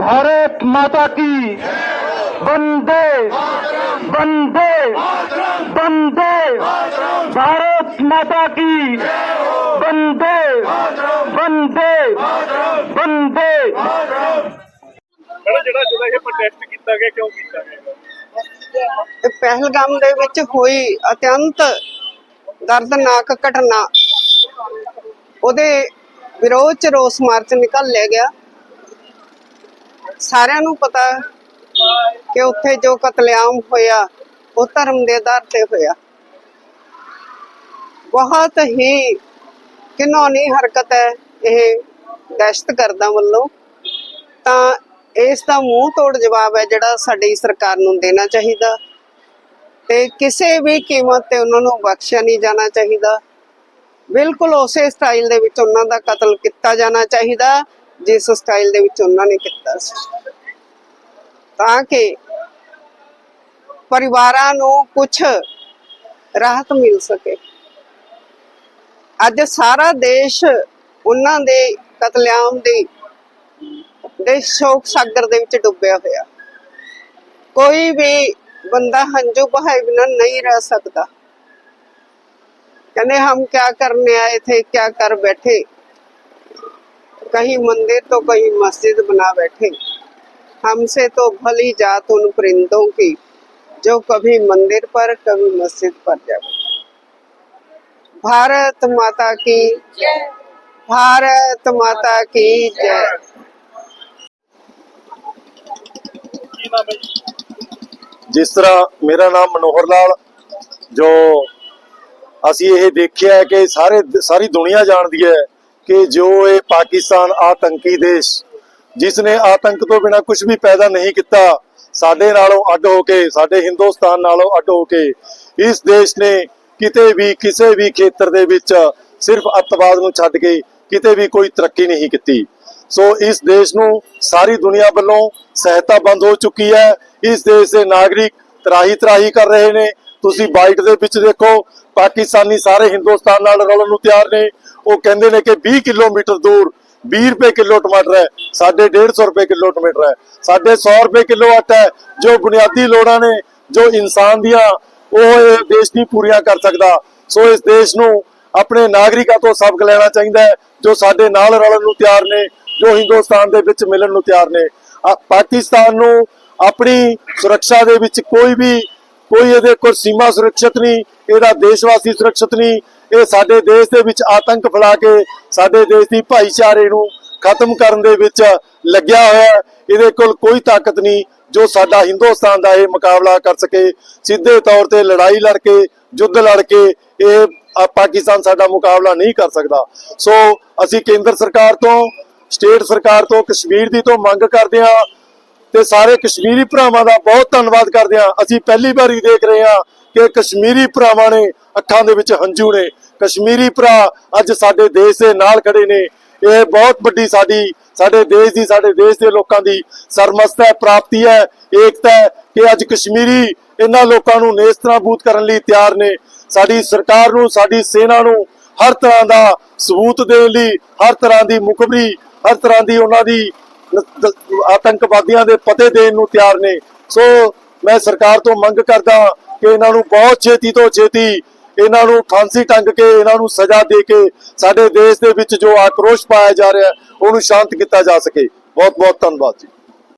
भारत माता की वंदे वंदे वंदे भारत माता की वंदे वंदे वंदे ਮੈਡਮ ਜਿਹੜਾ ਜਿਹੜਾ ਇਹ ਪ੍ਰੋਟੈਸਟ ਕੀਤਾ ਗਿਆ ਕਿਉਂ ਕੀਤਾ ਗਿਆ ਤੇ ਪਹਿਲਗਾਮ ਦੇ ਵਿੱਚ ਹੋਈ ਅਤਿਅੰਤ ਦਰਦਨਾਕ ਘਟਨਾ ਉਹਦੇ ਵਿਰੋਧ ਚ ਰੋਸ ਮਾਰਚ ਨਿਕਾਲਿਆ ਗਿਆ। ਸਾਰਿਆਂ ਨੂੰ ਪਤਾ ਕਿ ਉੱਥੇ ਜੋ ਕਤਲੇਆਮ ਹੋਇਆ, ਉਹ ਧਰਮ ਦੇ ਆਧਾਰ ਤੇ ਹੋਇਆ। ਬਹੁਤ ਹੀ ਘਿਨੌਣੀ ਹਰਕਤ ਹੈ ਇਹ ਦਹਿਸ਼ਤਗਰਦਾਂ ਵੱਲੋਂ। ਤਾਂ ਇਸ ਦਾ ਮੂੰਹ ਤੋੜ ਜਵਾਬ ਹੈ ਜਿਹੜਾ ਸਾਡੀ ਸਰਕਾਰ ਨੂੰ ਦੇਣਾ ਚਾਹੀਦਾ। ਤੇ ਕਿਸੇ ਵੀ ਕੀਮਤ ਤੇ ਉਹਨਾਂ ਨੂੰ ਬਖਸ਼ਿਆ ਨਹੀਂ ਜਾਣਾ ਚਾਹੀਦਾ। ਬਿਲਕੁਲ ਉਸੇ ਸਟਾਈਲ ਦੇ ਵਿੱਚ ਉਹਨਾਂ ਦਾ ਕਤਲ ਕੀਤਾ ਜਾਣਾ ਚਾਹੀਦਾ, ਜਿਸ ਸਟਾਈਲ ਦੇ ਵਿੱਚ ਉਹਨਾਂ ਨੇ ਕੀਤਾ ਸੀ। ਤਾਂ ਕਿ ਪਰਿਵਾਰਾਂ ਨੂੰ ਕੁਝ ਰਾਹਤ ਮਿਲ ਸਕੇ। ਅੱਜ ਸਾਰਾ ਦੇਸ਼ ਉਹਨਾਂ ਦੇ ਕਤਲੇਆਮ ਦੀ, ਦੇ ਸ਼ੋਕ ਸਾਗਰ ਦੇ ਵਿੱਚ ਡੁੱਬਿਆ ਹੋਇਆ। ਕੋਈ ਵੀ ਬੰਦਾ ਹੰਝੂ ਬਹਾਏ ਬਿਨਾਂ ਨਹੀਂ ਰਹਿ ਸਕਦਾ। कहने हम क्या करने आए थे, क्या कर बैठे? कहीं मंदिर तो कहीं मस्जिद बना बैठे। हमसे तो भली जात उन परिंदों की, जो कभी मंदिर पर, कभी मस्जिद पर जाए। भारत माता की भारत माता की जय। जिस तरह मेरा नाम मनोहर लाल, जो ਅਸੀਂ ਇਹ ਦੇਖਿਆ ਕਿ ਸਾਰੇ ਸਾਰੀ ਦੁਨੀਆ ਜਾਣਦੀ ਹੈ ਕਿ ਜੋ ਇਹ ਪਾਕਿਸਤਾਨ ਆਤੰਕੀ ਦੇਸ਼, ਜਿਸ ਨੇ ਆਤੰਕ ਤੋਂ ਬਿਨਾ ਕੁਝ ਵੀ ਪੈਦਾ ਨਹੀਂ ਕੀਤਾ, ਸਾਡੇ ਨਾਲੋਂ ਅੱਡ ਹੋ ਕੇ, ਸਾਡੇ ਹਿੰਦੁਸਤਾਨ ਨਾਲੋਂ ਅੱਡ ਹੋ ਕੇ, ਇਸ ਦੇਸ਼ ਨੇ ਕਿਤੇ ਵੀ, ਕਿਸੇ ਵੀ ਖੇਤਰ ਦੇ ਵਿੱਚ ਸਿਰਫ ਅੱਤਵਾਦ ਨੂੰ ਛੱਡ ਕੇ ਕਿਤੇ ਵੀ ਕੋਈ ਤਰੱਕੀ ਨਹੀਂ ਕੀਤੀ। ਸੋ ਇਸ ਦੇਸ਼ ਨੂੰ ਸਾਰੀ ਦੁਨੀਆ ਵੱਲੋਂ ਸਹਾਇਤਾ ਬੰਦ ਹੋ ਚੁੱਕੀ ਹੈ। ਇਸ ਦੇਸ਼ ਦੇ ਨਾਗਰਿਕ ਤਰਾਹੀ ਤਰਾਹੀ ਕਰ ਰਹੇ ਨੇ। ਤੁਸੀਂ ਬਾਈਟ ਦੇ ਵਿੱਚ ਦੇਖੋ, ਪਾਕਿਸਤਾਨੀ ਸਾਰੇ ਹਿੰਦੁਸਤਾਨ ਨਾਲ ਰਲਣ ਨੂੰ ਤਿਆਰ ਨੇ। ਉਹ ਕਹਿੰਦੇ ਨੇ ਕਿ 20 ਕਿਲੋਮੀਟਰ ਦੂਰ 20 ਰੁਪਏ ਕਿਲੋ ਟਮਾਟਰ ਹੈ ਸਾਡੇ 150 ਰੁਪਏ ਕਿਲੋ ਟਮਾਟਰ ਹੈ ਸਾਡੇ 100 ਰੁਪਏ ਕਿਲੋ ਆਟਾ ਹੈ, ਜੋ ਬੁਨਿਆਦੀ ਲੋੜਾਂ ਨੇ, ਜੋ ਇਨਸਾਨ ਦੀਆਂ, ਉਹ ਇਹ ਦੇਸ਼ ਨਹੀਂ ਪੂਰੀਆਂ ਕਰ ਸਕਦਾ। ਸੋ ਇਸ ਦੇਸ਼ ਨੂੰ ਆਪਣੇ ਨਾਗਰਿਕਾਂ ਤੋਂ ਸਬਕ ਲੈਣਾ ਚਾਹੀਦਾ ਹੈ, ਜੋ ਸਾਡੇ ਨਾਲ ਰਲਣ ਨੂੰ ਤਿਆਰ ਨੇ, ਜੋ ਹਿੰਦੁਸਤਾਨ ਦੇ ਵਿੱਚ ਮਿਲਣ ਨੂੰ ਤਿਆਰ ਨੇ। ਪਾਕਿਸਤਾਨ ਨੂੰ ਆਪਣੀ ਸੁਰੱਖਿਆ ਦੇ ਵਿੱਚ ਕੋਈ ਵੀ ਕੋਈ ਇਹਦੇ ਕੋਲ ਸੀਮਾ ਸੁਰੱਖਿਅਤ ਨਹੀਂ, ਇਹਦਾ ਦੇਸ਼ਵਾਸੀ ਸੁਰੱਖਿਅਤ ਨਹੀਂ, ਇਹ ਸਾਡੇ ਦੇਸ਼ ਦੇ ਵਿੱਚ ਆਤੰਕ ਫੈਲਾ ਕੇ ਸਾਡੇ ਦੇਸ਼ ਦੀ ਭਾਈਚਾਰੇ ਨੂੰ ਖਤਮ ਕਰਨ ਦੇ ਵਿੱਚ ਲੱਗਿਆ ਹੋਇਆ ਇਹਦੇ ਕੋਲ ਕੋਈ ਤਾਕਤ ਨਹੀਂ ਜੋ ਸਾਡਾ ਹਿੰਦੁਸਤਾਨ ਦਾ ਇਹ ਮੁਕਾਬਲਾ ਕਰ ਸਕੇ। ਸਿੱਧੇ ਤੌਰ ਤੇ ਲੜਾਈ ਲੜ ਕੇ, ਯੁੱਧ ਲੜ ਕੇ ਇਹ ਪਾਕਿਸਤਾਨ ਸਾਡਾ ਮੁਕਾਬਲਾ ਨਹੀਂ ਕਰ ਸਕਦਾ। ਸੋ ਅਸੀਂ ਕੇਂਦਰ ਸਰਕਾਰ ਤੋਂ, ਸਟੇਟ ਸਰਕਾਰ ਤੋਂ, ਕਸ਼ਮੀਰ ਦੀ ਤੋਂ ਮੰਗ ਕਰਦੇ ਹਾਂ ਤੇ ਸਾਰੇ ਕਸ਼ਮੀਰੀ ਭਰਾਵਾਂ ਦਾ ਬਹੁਤ ਧੰਨਵਾਦ ਕਰਦੇ ਹਾਂ। ਅਸੀਂ ਪਹਿਲੀ ਵਾਰੀ ਦੇਖ ਰਹੇ ਹਾਂ ਕਿ ਕਸ਼ਮੀਰੀ ਭਰਾਵਾਂ ਨੇ ਅੱਖਾਂ ਦੇ ਵਿੱਚ ਹੰਝੂ ਨੇ। ਕਸ਼ਮੀਰੀ ਭਰਾ ਅੱਜ ਸਾਡੇ ਦੇਸ਼ ਦੇ ਨਾਲ ਖੜੇ ਨੇ। ਇਹ ਬਹੁਤ ਵੱਡੀ ਸਾਡੀ, ਸਾਡੇ ਦੇਸ਼ ਦੀ, ਸਾਡੇ ਦੇਸ਼ ਦੇ ਲੋਕਾਂ ਦੀ ਸਰਮਸਤ ਹੈ, ਪ੍ਰਾਪਤੀ ਹੈ, ਏਕਤਾ ਹੈ ਕਿ ਅੱਜ ਕਸ਼ਮੀਰੀ ਇਹਨਾਂ ਲੋਕਾਂ ਨੂੰ ਨੇਸਤਨਾਬੂਤ ਕਰਨ ਲਈ ਤਿਆਰ ਨੇ। ਸਾਡੀ ਸਰਕਾਰ ਨੂੰ, ਸਾਡੀ ਸੈਨਾ ਨੂੰ ਹਰ ਤਰ੍ਹਾਂ ਦਾ ਸਬੂਤ ਦੇਣ ਲਈ, ਹਰ ਤਰ੍ਹਾਂ ਦੀ ਮੁਖਬਰੀ, ਹਰ ਤਰ੍ਹਾਂ ਦੀ ਉਹਨਾਂ ਦੀ ਆਤੰਕਵਾਦੀਆਂ ਦੇ ਪਤੇ ਦੇਣ ਨੂੰ ਤਿਆਰ ਨੇ। ਸੋ ਮੈਂ ਸਰਕਾਰ ਤੋਂ ਮੰਗ ਕਰਦਾ ਕਿ ਇਹਨਾਂ ਨੂੰ ਬਹੁਤ ਛੇਤੀ ਤੋਂ ਛੇਤੀ ਇਹਨਾਂ ਨੂੰ ਫਾਂਸੀ ਟੰਗ ਕੇ, ਇਹਨਾਂ ਨੂੰ ਸਜ਼ਾ ਦੇ ਕੇ ਸਾਡੇ ਦੇਸ਼ ਦੇ ਵਿੱਚ ਜੋ ਆਕਰੋਸ਼ ਪਾਇਆ ਜਾ ਰਿਹਾ, ਉਹਨੂੰ ਸ਼ਾਂਤ ਕੀਤਾ ਜਾ ਸਕੇ। ਬਹੁਤ ਬਹੁਤ ਧੰਨਵਾਦ ਜੀ।